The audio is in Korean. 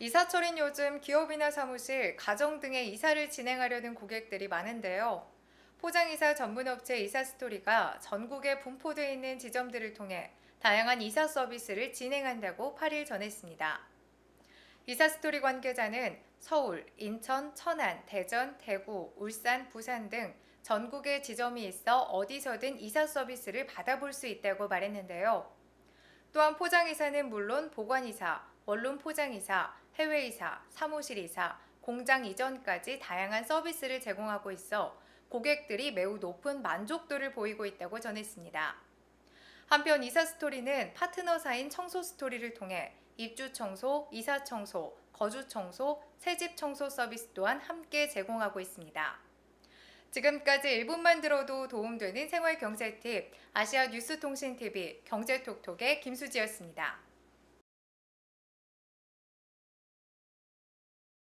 이사철인 요즘 기업이나 사무실, 가정 등의 이사를 진행하려는 고객들이 많은데요. 포장이사 전문업체 이사스토리가 전국에 분포되어 있는 지점들을 통해 다양한 이사 서비스를 진행한다고 8일 전했습니다. 이사스토리 관계자는 서울, 인천, 천안, 대전, 대구, 울산, 부산 등 전국에 지점이 있어 어디서든 이사 서비스를 받아볼 수 있다고 말했는데요. 또한 포장이사는 물론 보관이사, 원룸 포장이사, 해외이사, 사무실이사, 공장 이전까지 다양한 서비스를 제공하고 있어 고객들이 매우 높은 만족도를 보이고 있다고 전했습니다. 한편 이사 스토리는 파트너사인 청소 스토리를 통해 입주 청소, 이사 청소, 거주 청소, 새집 청소 서비스 또한 함께 제공하고 있습니다. 지금까지 1분만 들어도 도움되는 생활 경제 팁 아시아 뉴스통신 TV 경제톡톡의 김수지였습니다.